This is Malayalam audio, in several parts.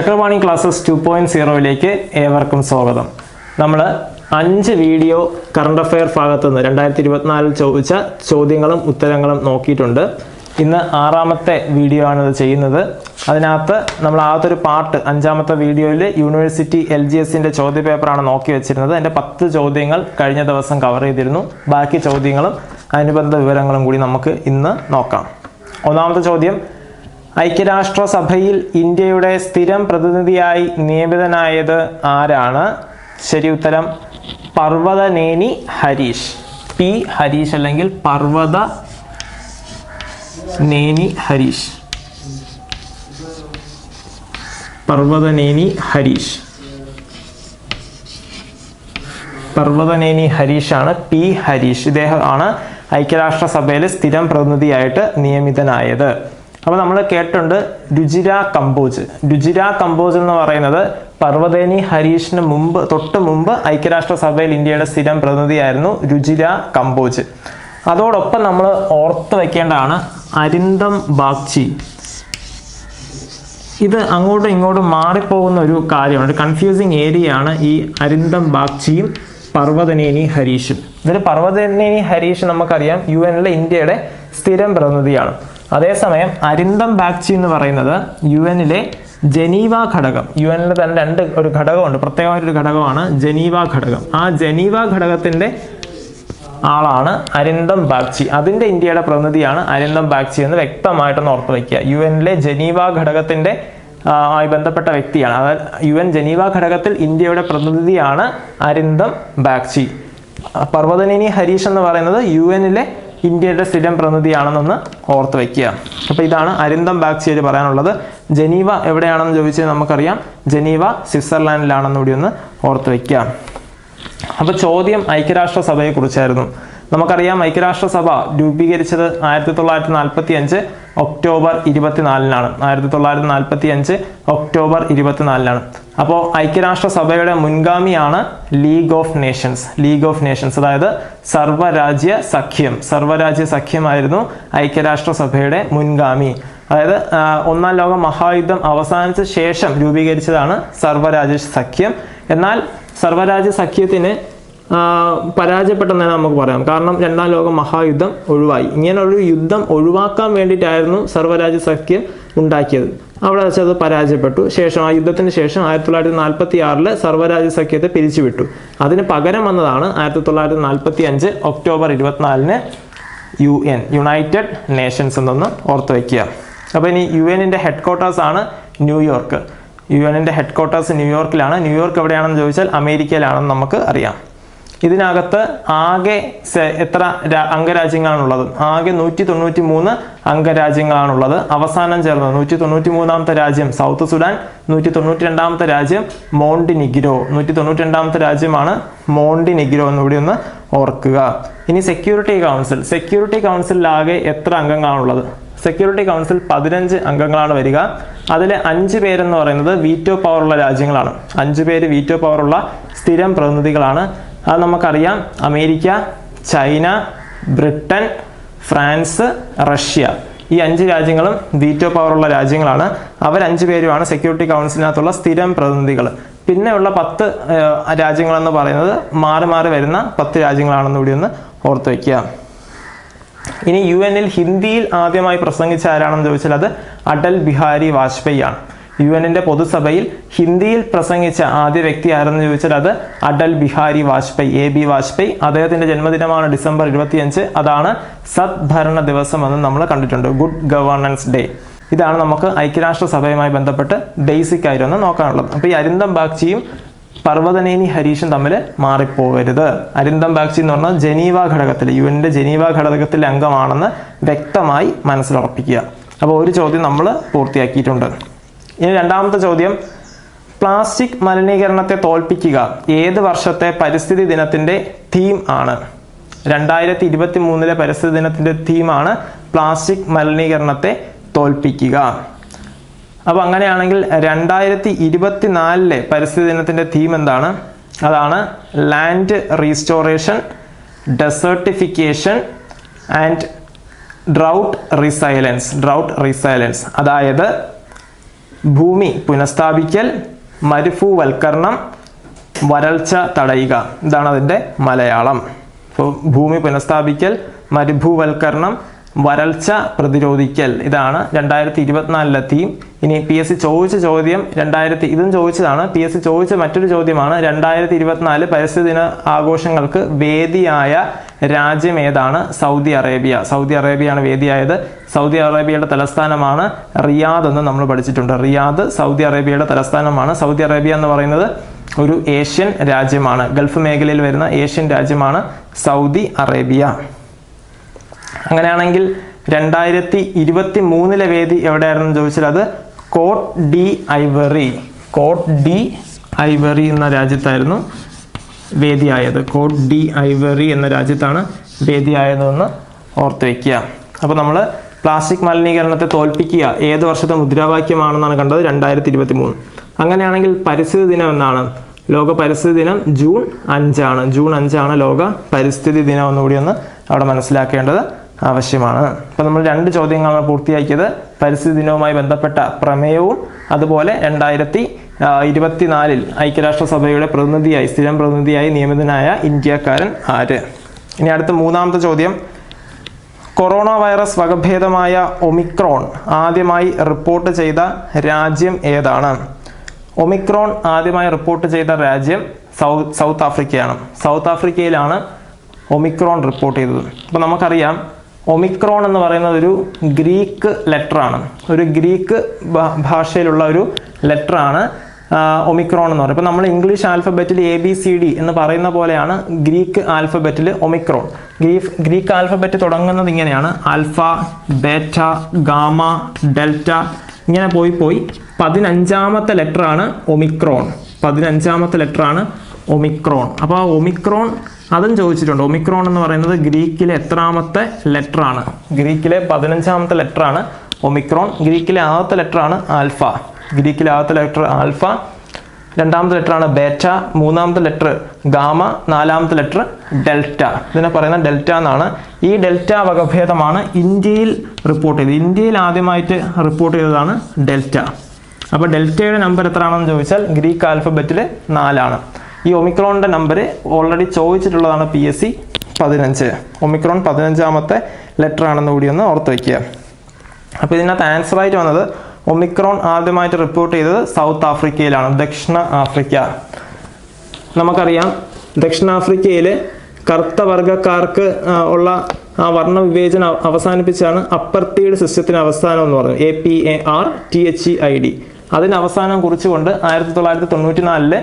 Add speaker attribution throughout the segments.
Speaker 1: ചക്രവാണി ക്ലാസ്സസ് ടു പോയിന്റ് സീറോയിലേക്ക് ഏവർക്കും സ്വാഗതം. നമ്മൾ അഞ്ച് വീഡിയോ കറണ്ട് അഫെയർ ഭാഗത്തു നിന്ന് രണ്ടായിരത്തി ഇരുപത്തിനാലിൽ ചോദിച്ച ചോദ്യങ്ങളും ഉത്തരങ്ങളും നോക്കിയിട്ടുണ്ട്. ഇന്ന് ആറാമത്തെ വീഡിയോ ആണ് ഇത് ചെയ്യുന്നത്. അതിനകത്ത് നമ്മൾ ആദ്യത്തെ പാർട്ട് അഞ്ചാമത്തെ വീഡിയോയിൽ യൂണിവേഴ്സിറ്റി എൽ ജി എസിന്റെ ചോദ്യപേപ്പറാണ് നോക്കി വെച്ചിരുന്നത്. അതിന്റെ പത്ത് ചോദ്യങ്ങൾ കഴിഞ്ഞ ദിവസം കവർ ചെയ്തിരുന്നു. ബാക്കി ചോദ്യങ്ങളും അനുബന്ധ വിവരങ്ങളും കൂടി നമുക്ക് ഇന്ന് നോക്കാം. ഒന്നാമത്തെ ചോദ്യം ഐക്യരാഷ്ട്രസഭയിൽ ഇന്ത്യയുടെ സ്ഥിരം പ്രതിനിധിയായി നിയമിതനായത് ആരാണ്? ശരി ഉത്തരം പർവതനേനി ഹരീഷ്. പി ഹരീഷ് അല്ലെങ്കിൽ പർവത നേനി ഹരീഷ്. പർവതനേനി ഹരീഷ്. പർവതനേനി ആണ് പി ഹരീഷ്. ഇദ്ദേഹമാണ് ഐക്യരാഷ്ട്രസഭയിൽ സ്ഥിരം പ്രതിനിധിയായിട്ട് നിയമിതനായത്. അപ്പോൾ നമ്മൾ കേട്ടിട്ടുണ്ട് രുചിര കമ്പോജ്. രുചിര കമ്പോജ് എന്ന് പറയുന്നത് പർവതേനി ഹരീഷിന് മുമ്പ് തൊട്ട് മുമ്പ് ഐക്യരാഷ്ട്രസഭയിൽ ഇന്ത്യയുടെ സ്ഥിരം പ്രതിനിധിയായിരുന്നു രുചിര കമ്പോജ്. അതോടൊപ്പം നമ്മൾ ഓർത്ത് വെക്കേണ്ടതാണ് അരിന്തം ബാഗ്ചി. ഇത് അങ്ങോട്ടും ഇങ്ങോട്ടും മാറിപ്പോകുന്ന ഒരു കാര്യമാണ്. ഒരു കൺഫ്യൂസിങ് ഏരിയയാണ് ഈ അരിന്തം ബാഗ്ചിയും പർവതനേനി ഹരീഷും. ഇതിൽ പർവതനേനി ഹരീഷ് നമുക്കറിയാം യു എനിലെ ഇന്ത്യയുടെ സ്ഥിരം പ്രതിനിധിയാണ്. അതേസമയം അരിന്തം ബാഗ്ചി എന്ന് പറയുന്നത് യു എനിലെ ജനീവ ഘടകം. യു എനിൽ തന്നെ രണ്ട് ഒരു ഘടകമുണ്ട്. പ്രത്യേകമായിട്ടൊരു ഘടകമാണ് ജനീവ ഘടകം. ആ ജനീവ ഘടകത്തിന്റെ ആളാണ് അരിന്തം ബാഗ്ചി അതിന്റെ ഇന്ത്യയുടെ പ്രതിനിധിയാണ് അരിന്തം ബാഗ്ചി എന്ന് വ്യക്തമായിട്ടൊന്ന് ഓർത്ത് വയ്ക്കുക. യു എനിലെ ജനീവ ഘടകത്തിന്റെ ആയി ബന്ധപ്പെട്ട വ്യക്തിയാണ്. അതായത് യു എൻ ജനീവ ഘടകത്തിൽ ഇന്ത്യയുടെ പ്രതിനിധിയാണ് അരിന്തം ബാഗ്ചി പർവതനിനി ഹരീഷ് എന്ന് പറയുന്നത് യു എനിലെ ഇന്ത്യയുടെ സ്ഥിരം പ്രതിനിധിയാണെന്നൊന്ന് ഓർത്ത് വയ്ക്കുക അപ്പോൾ ഇതാണ് അരിന്തം ബാഗ്ചിയിൽ പറയാനുള്ളത്. ജനീവ എവിടെയാണെന്ന് ചോദിച്ചാൽ നമുക്കറിയാം. ജനീവ സ്വിറ്റ്സർലാൻഡിലാണെന്ന് കൂടി ഒന്ന് ഓർത്ത് വയ്ക്കുക അപ്പോൾ ചോദ്യം ഐക്യരാഷ്ട്രസഭയെ കുറിച്ചായിരുന്നു. നമുക്കറിയാം ഐക്യരാഷ്ട്രസഭ രൂപീകരിച്ചത് ആയിരത്തി തൊള്ളായിരത്തി നാൽപ്പത്തി അഞ്ച് ഒക്ടോബർ ഇരുപത്തിനാലിനാണ്. ആയിരത്തി തൊള്ളായിരത്തി നാൽപ്പത്തി അഞ്ച് ഒക്ടോബർ ഇരുപത്തിനാലിനാണ്. അപ്പോൾ ഐക്യരാഷ്ട്രസഭയുടെ മുൻഗാമിയാണ് league of nations league of nations. അതായത് സർവരാജ്യ സഖ്യം സർവരാജ്യ സഖ്യമായിരുന്നു ഐക്യരാഷ്ട്രസഭയുടെ മുൻഗാമി. അതായത് ഒന്നാം ലോക മഹായുദ്ധം അവസാനിച്ച ശേഷം രൂപീകരിച്ചതാണ് സർവരാജ്യ സഖ്യം. എന്നാൽ സർവരാജ്യ സഖ്യത്തിന് പരാജയപ്പെട്ടെന്ന് നമുക്ക് പറയാം. കാരണം രണ്ടാം ലോക മഹായുദ്ധം ഒഴിവായി. ഇങ്ങനെയൊരു യുദ്ധം ഒഴിവാക്കാൻ വേണ്ടിയിട്ടായിരുന്നു സർവരാജ്യ സഖ്യം ഉണ്ടാക്കിയത്. അവിടെ വെച്ച് അത് പരാജയപ്പെട്ടു. ശേഷം ആ യുദ്ധത്തിന് ശേഷം ആയിരത്തി തൊള്ളായിരത്തി നാൽപ്പത്തി ആറിൽ സർവരാജ്യ സഖ്യത്തെ പിരിച്ചുവിട്ടു. അതിന് പകരം വന്നതാണ് ആയിരത്തി തൊള്ളായിരത്തി നാൽപ്പത്തി അഞ്ച് ഒക്ടോബർ ഇരുപത്തിനാലിന് യു എൻ യുണൈറ്റഡ് നേഷൻസ് എന്നൊന്ന് ഓർത്ത് വയ്ക്കുക. അപ്പോൾ ഇനി യു എനിന്റെ ഹെഡ് ക്വാർട്ടേഴ്സ് ആണ് ന്യൂയോർക്ക്. യു എനിന്റെ ഹെഡ് ക്വാർട്ടേഴ്സ് ന്യൂയോർക്കിലാണ്. ന്യൂയോർക്ക് എവിടെയാണെന്ന് ചോദിച്ചാൽ അമേരിക്കയിലാണെന്ന് നമുക്ക് അറിയാം. ഇതിനകത്ത് ആകെ എത്ര അംഗരാജ്യങ്ങളാണുള്ളത്? ആകെ നൂറ്റി തൊണ്ണൂറ്റി മൂന്ന് അംഗരാജ്യങ്ങളാണുള്ളത്. അവസാനം ചേർന്നത് നൂറ്റി തൊണ്ണൂറ്റി മൂന്നാമത്തെ രാജ്യം സൗത്ത് സുഡാൻ നൂറ്റി തൊണ്ണൂറ്റി രണ്ടാമത്തെ രാജ്യം മോണ്ടിനിഗ്രോ. നൂറ്റി തൊണ്ണൂറ്റി രണ്ടാമത്തെ രാജ്യമാണ് മോണ്ടിനിഗ്രോ എന്നിവിടെ ഒന്ന് ഓർക്കുക. ഇനി സെക്യൂരിറ്റി കൗൺസിൽ. സെക്യൂരിറ്റി കൗൺസിലിൽ ആകെ എത്ര അംഗങ്ങളാണുള്ളത്? സെക്യൂരിറ്റി കൗൺസിൽ പതിനഞ്ച് അംഗങ്ങളാണ് വരിക. അതിലെ അഞ്ച് പേരെന്ന് പറയുന്നത് വീറ്റോ പവറുള്ള രാജ്യങ്ങളാണ്. അഞ്ച് പേര് വീറ്റോ പവറുള്ള സ്ഥിരം പ്രതിനിധികളാണ്. അത് നമുക്കറിയാം. America China Britain France Russia. ഈ അഞ്ച് രാജ്യങ്ങളും വീറ്റോ പവറുള്ള രാജ്യങ്ങളാണ്. അവർ അഞ്ച് പേരുമാണ് സെക്യൂരിറ്റി കൗൺസിലിനകത്തുള്ള സ്ഥിരം പ്രതിനിധികൾ. പിന്നെയുള്ള പത്ത് രാജ്യങ്ങളെന്ന് പറയുന്നത് മാറി മാറി വരുന്ന പത്ത് രാജ്യങ്ങളാണെന്ന് കൂടി ഒന്ന് ഓർത്തു വയ്ക്കുക ഇനി യു എന്നിൽ ഹിന്ദിയിൽ ആദ്യമായി പ്രസംഗിച്ച ആരാണെന്ന് ചോദിച്ചാൽ അത് അടൽ ബിഹാരി വാജ്പേയി ആണ്. യു എന്നിന്റെ പൊതുസഭയിൽ ഹിന്ദിയിൽ പ്രസംഗിച്ച ആദ്യ വ്യക്തി ആരെന്ന് ചോദിച്ചാൽ അത് അടൽ ബിഹാരി വാജ്പേയി എ ബി വാജ്പേയി. അദ്ദേഹത്തിന്റെ ജന്മദിനമാണ് ഡിസംബർ ഇരുപത്തിയഞ്ച്. അതാണ് സദ്ഭരണ ദിവസം എന്ന് നമ്മൾ കണ്ടിട്ടുണ്ട്. Good governance day. ഇതാണ് നമുക്ക് ഐക്യരാഷ്ട്രസഭയുമായി ബന്ധപ്പെട്ട് ബേസിക് ആയിട്ട് ഒന്ന് നോക്കാനുള്ളത്. അപ്പോൾ ഈ അരിന്തം ബാഗ്ചിയും പർവതനേനി ഹരീഷും തമ്മിൽ മാറിപ്പോകരുത്. അരിന്തം ബാഗ്ചി എന്ന് പറഞ്ഞാൽ ജനീവ ഘടകത്തിൽ യു എന്റെ ജനീവ ഘടകത്തിലെ അംഗമാണെന്ന് വ്യക്തമായി മനസ്സിലുറപ്പിക്കുക. അപ്പോൾ ഒരു ചോദ്യം നമ്മൾ പൂർത്തിയാക്കിയിട്ടുണ്ട്. ഇനി രണ്ടാമത്തെ ചോദ്യം. പ്ലാസ്റ്റിക് മലിനീകരണത്തെ തോൽപ്പിക്കുക ഏത് വർഷത്തെ പരിസ്ഥിതി ദിനത്തിന്റെ തീം ആണ്? രണ്ടായിരത്തി ഇരുപത്തി മൂന്നിലെ പരിസ്ഥിതി ദിനത്തിന്റെ തീമാണ് പ്ലാസ്റ്റിക് മലിനീകരണത്തെ തോൽപ്പിക്കുക. അപ്പോൾ അങ്ങനെയാണെങ്കിൽ രണ്ടായിരത്തി ഇരുപത്തി നാലിലെ പരിസ്ഥിതി ദിനത്തിന്റെ തീം എന്താണ്? അതാണ് land restoration desertification and drought resilience drought resilience അതായത് ഭൂമി പുനഃസ്ഥാപിക്കൽ മരുഭൂവൽക്കരണം വരൾച്ച തടയുക. ഇതാണ് അതിന്റെ മലയാളം. ഭൂമി പുനഃസ്ഥാപിക്കൽ മരുഭൂവൽക്കരണം വരൾച്ച പ്രതിരോധിക്കൽ. ഇതാണ് രണ്ടായിരത്തി ഇരുപത്തിനാലിലെ തീം ഇനി പി എസ് സി ചോദിച്ച ചോദ്യം രണ്ടായിരത്തി ഇതും ചോദിച്ചതാണ്. പി എസ് സി ചോദിച്ച മറ്റൊരു ചോദ്യമാണ് രണ്ടായിരത്തി ഇരുപത്തിനാല് പരിസ്ഥിതി ദിന ആഘോഷങ്ങൾക്ക് വേദിയായ രാജ്യം ഏതാണ്? Saudi Arabia. സൗദി അറേബ്യയാണ് വേദിയായത്. സൗദി അറേബ്യയുടെ തലസ്ഥാനമാണ് റിയാദ് എന്ന് നമ്മൾ പഠിച്ചിട്ടുണ്ട്. റിയാദ് സൗദി അറേബ്യയുടെ തലസ്ഥാനമാണ്. സൗദി അറേബ്യ എന്ന് പറയുന്നത് ഒരു ഏഷ്യൻ രാജ്യമാണ്. ഗൾഫ് മേഖലയിൽ വരുന്ന ഏഷ്യൻ രാജ്യമാണ് സൗദി അറേബ്യ. അങ്ങനെയാണെങ്കിൽ രണ്ടായിരത്തി ഇരുപത്തി മൂന്നിലെ വേദി എവിടെയായിരുന്നു ചോദിച്ചാൽ അത് Cote D Ivory Cote D Ivory എന്ന രാജ്യത്തായിരുന്നു വേദിയായത്. കോട്ട് ഡി ഐവറി എന്ന രാജ്യത്താണ് വേദിയായതെന്ന് ഓർത്ത് വയ്ക്കുക അപ്പോൾ നമ്മൾ പ്ലാസ്റ്റിക് മലിനീകരണത്തെ തോൽപ്പിക്കുക ഏത് വർഷത്തെ മുദ്രാവാക്യമാണെന്നാണ് കണ്ടത് രണ്ടായിരത്തി ഇരുപത്തി മൂന്ന് അങ്ങനെയാണെങ്കിൽ പരിസ്ഥിതി ദിനം എന്നാണ്. ലോക പരിസ്ഥിതി ദിനം ജൂൺ അഞ്ചാണ്. ജൂൺ അഞ്ചാണ് ലോക പരിസ്ഥിതി ദിനം എന്നുകൂടി ഒന്ന് അവിടെ മനസ്സിലാക്കേണ്ടത്. ആവശ്യമാണ്. അപ്പോൾ നമ്മൾ രണ്ട് ചോദ്യങ്ങളാണ് പൂർത്തിയാക്കിയത്. പരിസ്ഥിതി ദിനവുമായി ബന്ധപ്പെട്ട പ്രമേയവും അതുപോലെ രണ്ടായിരത്തി ഇരുപത്തിനാലിൽ ഐക്യരാഷ്ട്രസഭയുടെ പ്രതിനിധിയായി സ്ഥിരം പ്രതിനിധിയായി നിയമിതനായ ഇന്ത്യക്കാരൻ ആര്? ഇനി അടുത്ത മൂന്നാമത്തെ ചോദ്യം. കൊറോണ വൈറസ് വകഭേദമായ ഒമിക്രോൺ ആദ്യമായി റിപ്പോർട്ട് ചെയ്ത രാജ്യം ഏതാണ്? ഒമിക്രോൺ ആദ്യമായി റിപ്പോർട്ട് ചെയ്ത രാജ്യം സൗത്ത് സൗത്ത് ആഫ്രിക്കയാണ്. സൗത്ത് ആഫ്രിക്കയിലാണ് ഒമിക്രോൺ റിപ്പോർട്ട് ചെയ്തത്. അപ്പോൾ നമുക്കറിയാം ഒമിക്രോൺ എന്ന് പറയുന്നത് ഒരു ഗ്രീക്ക് ലെറ്ററാണ് ഒരു ഗ്രീക്ക് ഭാഷയിലുള്ള ഒരു ലെറ്ററാണ് ഒമിക്രോൺ എന്ന് പറയുന്നത്. അപ്പോൾ നമ്മൾ ഇംഗ്ലീഷ് ആൽഫബറ്റിൽ എ ബി സി ഡി എന്ന് പറയുന്ന പോലെയാണ് ഗ്രീക്ക് ആൽഫബറ്റിൽ ഒമിക്രോൺ. ഗ്രീഫ് ഗ്രീക്ക് ആൽഫബറ്റ് തുടങ്ങുന്നത് ഇങ്ങനെയാണ്. Alpha beta gamma delta. ഇങ്ങനെ പോയി പോയി പതിനഞ്ചാമത്തെ ലെറ്ററാണ് ഒമിക്രോൺ. പതിനഞ്ചാമത്തെ ലെറ്ററാണ് ഒമിക്രോൺ. അപ്പോൾ ആ ഒമിക്രോൺ അതും ചോദിച്ചിട്ടുണ്ട്. ഒമിക്രോൺ എന്ന് പറയുന്നത് ഗ്രീക്കിലെ എത്രാമത്തെ ലെറ്റർ ആണ്. ഗ്രീക്കിലെ പതിനഞ്ചാമത്തെ ലെറ്റർ ആണ് ഒമിക്രോൺ. ഗ്രീക്കിലെ ആദ്യത്തെ ലെറ്റർ ആണ് ആൽഫ. ഗ്രീക്കിലെ ആദ്യത്തെ ലെറ്റർ ആൽഫ. രണ്ടാമത്തെ ലെറ്റർ ആണ് ബേറ്റ. മൂന്നാമത്തെ ലെറ്റർ ഗാമ. നാലാമത്തെ ലെറ്റർ ഡെൽറ്റ. ഇതിനെ പറയുന്ന ഡെൽറ്റ എന്നാണ്. ഈ ഡെൽറ്റ വകഭേദമാണ് ഇന്ത്യയിൽ റിപ്പോർട്ട് ചെയ്തത്. ഇന്ത്യയിൽ ആദ്യമായിട്ട് റിപ്പോർട്ട് ചെയ്തതാണ് ഡെൽറ്റ. അപ്പോൾ ഡെൽറ്റയുടെ നമ്പർ എത്രയാണെന്ന് ചോദിച്ചാൽ ഗ്രീക്ക് ആൽഫബറ്റിൽ നാലാണ്. ഈ ഒമിക്രോണിന്റെ നമ്പർ ഓൾറെഡി ചോദിച്ചിട്ടുള്ളതാണ് പി എസ് സി പതിനഞ്ച്. ഒമിക്രോൺ പതിനഞ്ചാമത്തെ ലെറ്റർ ആണെന്ന് കൂടി ഒന്ന് ഓർത്ത് വയ്ക്കുക അപ്പോൾ ഇതിനകത്ത് ആൻസർ ആയിട്ട് വന്നത് ഒമിക്രോൺ ആദ്യമായിട്ട് റിപ്പോർട്ട് ചെയ്തത് സൗത്ത് ആഫ്രിക്കയിലാണ് ദക്ഷിണ ആഫ്രിക്ക. നമുക്കറിയാം ദക്ഷിണാഫ്രിക്കയിൽ കറുത്ത വർഗക്കാർക്ക് ഉള്ള ആ വർണ വിവേചനം അവസാനിപ്പിച്ചാണ് അപ്പർത്തീഡ് സിസ്റ്റത്തിന് അവസാനം എന്ന് പറയുന്നത് A P A R T H E I D അതിന് അവസാനം കുറിച്ചുകൊണ്ട് ആയിരത്തി തൊള്ളായിരത്തി തൊണ്ണൂറ്റി നാലിൽ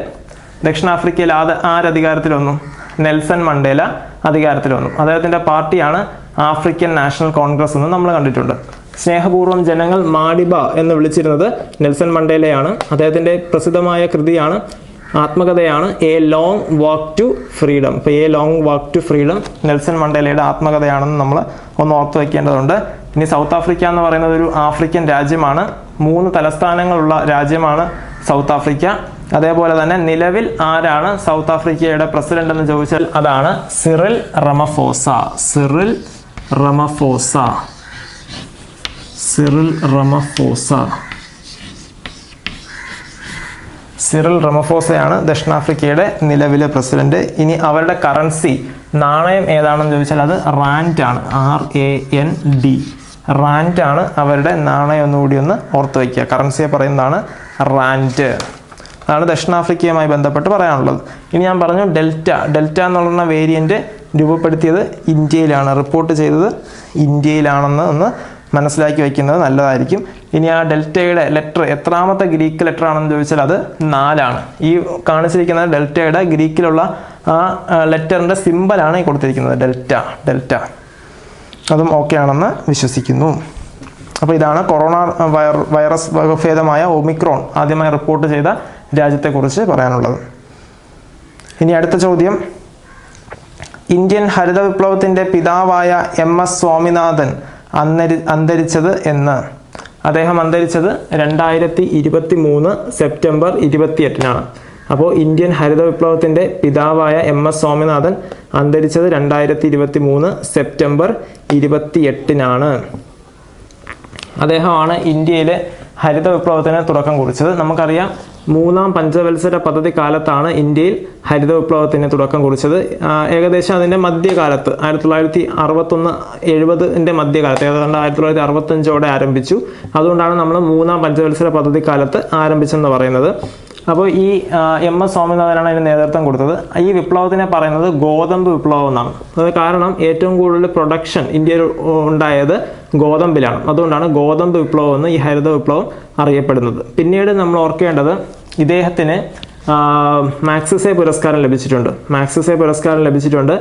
Speaker 1: ദക്ഷിണാഫ്രിക്കയിൽ ആദ്യ ആരധികാരത്തിൽ വന്നു നെൽസൺ മണ്ടേല അധികാരത്തിൽ വന്നു അദ്ദേഹത്തിന്റെ പാർട്ടിയാണ് ആഫ്രിക്കൻ നാഷണൽ കോൺഗ്രസ് എന്ന് നമ്മൾ കണ്ടിട്ടുണ്ട്. സ്നേഹപൂർവം ജനങ്ങൾ മാഡിബ എന്ന് വിളിച്ചിരുന്നത് നെൽസൺ മണ്ടേലയാണ്. അദ്ദേഹത്തിന്റെ പ്രസിദ്ധമായ കൃതിയാണ് ആത്മകഥയാണ് a long walk to freedom. ഇപ്പോൾ a long walk to freedom Nelson മണ്ടേലയുടെ ആത്മകഥയാണെന്ന് നമ്മൾ ഒന്ന് ഓർത്ത് വയ്ക്കേണ്ടതുണ്ട് ഇനി സൗത്ത് ആഫ്രിക്ക എന്ന് പറയുന്നത് ഒരു ആഫ്രിക്കൻ രാജ്യമാണ്. മൂന്ന് തലസ്ഥാനങ്ങളുള്ള രാജ്യമാണ് സൗത്ത് ആഫ്രിക്ക. അതേപോലെ തന്നെ നിലവിൽ ആരാണ് സൗത്ത് ആഫ്രിക്കയുടെ പ്രസിഡന്റ് എന്ന് ചോദിച്ചാൽ അതാണ് Cyril Ramaphosa. Cyril Ramaphosa. Cyril Ramaphosa. Cyril റമഫോസയാണ് ദക്ഷിണാഫ്രിക്കയുടെ നിലവിലെ പ്രസിഡന്റ്. ഇനി അവരുടെ കറൻസി നാണയം ഏതാണെന്ന് ചോദിച്ചാൽ അത് റാന്റ് ആണ്. R A N D. Rand ആണ് അവരുടെ നാണയം ഒന്നുകൂടി ഒന്ന് ഓർത്ത് വയ്ക്കുക. കറൻസിയെ പറയുന്നതാണ് റാൻഡ്. അതാണ് ദക്ഷിണാഫ്രിക്കയുമായി ബന്ധപ്പെട്ട് പറയാനുള്ളത്. ഇനി ഞാൻ പറഞ്ഞു ഡെൽറ്റ. ഡെൽറ്റ എന്നുള്ള വേരിയന്റ് രൂപപ്പെടുത്തിയത് ഇന്ത്യയിലാണ്. റിപ്പോർട്ട് ചെയ്തത് ഇന്ത്യയിലാണെന്ന് ഒന്ന് മനസ്സിലാക്കി വയ്ക്കുന്നത് നല്ലതായിരിക്കും. ഇനി ആ ഡെൽറ്റയുടെ ലെറ്റർ എത്രാമത്തെ ഗ്രീക്ക് ലെറ്റർ ആണെന്ന് ചോദിച്ചാൽ അത് നാലാണ്. ഈ കാണിച്ചിരിക്കുന്ന ഡെൽറ്റയുടെ ഗ്രീക്കിലുള്ള ആ ലെറ്ററിന്റെ സിമ്പലാണ് ഈ കൊടുത്തിരിക്കുന്നത്. Delta delta. അതും ഓക്കെ ആണെന്ന് വിശ്വസിക്കുന്നു. അപ്പോൾ ഇതാണ് കൊറോണ വൈറസ് വകഭേദമായ ഒമിക്രോൺ ആദ്യമായി റിപ്പോർട്ട് ചെയ്ത രാജ്യത്തെക്കുറിച്ച് പറയാനുള്ളത്. ഇനി അടുത്ത ചോദ്യം. ഇന്ത്യൻ ഹരിത വിപ്ലവത്തിന്റെ പിതാവായ എം എസ് സ്വാമിനാഥൻ അന്തരി അന്തരിച്ചത് എന്ന്. അദ്ദേഹം അന്തരിച്ചത് രണ്ടായിരത്തി ഇരുപത്തി മൂന്ന് സെപ്റ്റംബർ ഇരുപത്തിയെട്ടിനാണ്. അപ്പോൾ ഇന്ത്യൻ ഹരിത വിപ്ലവത്തിന്റെ പിതാവായ എം എസ് സ്വാമിനാഥൻ അന്തരിച്ചത് രണ്ടായിരത്തി ഇരുപത്തി മൂന്ന് സെപ്റ്റംബർ ഇരുപത്തിയെട്ടിനാണ്. അദ്ദേഹമാണ് ഇന്ത്യയിലെ ഹരിത വിപ്ലവത്തിന് തുടക്കം കുറിച്ചത്. നമുക്കറിയാം മൂന്നാം പഞ്ചവത്സര പദ്ധതി കാലത്താണ് ഇന്ത്യയിൽ ഹരിത വിപ്ലവത്തിന് തുടക്കം കുറിച്ചത്. ഏകദേശം അതിന്റെ മധ്യകാലത്ത് ആയിരത്തി തൊള്ളായിരത്തി അറുപത്തൊന്ന് എഴുപതിന്റെ മധ്യകാലത്ത് ഏതാണ്ട് ആയിരത്തി തൊള്ളായിരത്തി അറുപത്തഞ്ചോടെ ആരംഭിച്ചു. അതുകൊണ്ടാണ് നമ്മൾ മൂന്നാം പഞ്ചവത്സര പദ്ധതി കാലത്ത് ആരംഭിച്ചെന്ന് പറയുന്നത്. അപ്പോൾ ഈ എം എസ് സ്വാമിനാഥനാണ് അതിന് നേതൃത്വം കൊടുത്തത്. ഈ വിപ്ലവത്തിനെ പറയുന്നത് ഗോതമ്പ് വിപ്ലവം എന്നാണ് അത് കാരണം ഏറ്റവും കൂടുതൽ പ്രൊഡക്ഷൻ ഇന്ത്യയിൽ ഉണ്ടായത് ഗോതമ്പിലാണ്. അതുകൊണ്ടാണ് ഗോതമ്പ് വിപ്ലവം എന്ന് ഈ ഹരിത വിപ്ലവം അറിയപ്പെടുന്നത്. പിന്നീട് നമ്മൾ ഓർക്കേണ്ടത് ഇദ്ദേഹത്തിന് മാക്സിസെ പുരസ്കാരം ലഭിച്ചിട്ടുണ്ട്. മാക്സിസെ പുരസ്കാരം ലഭിച്ചിട്ടുണ്ട്.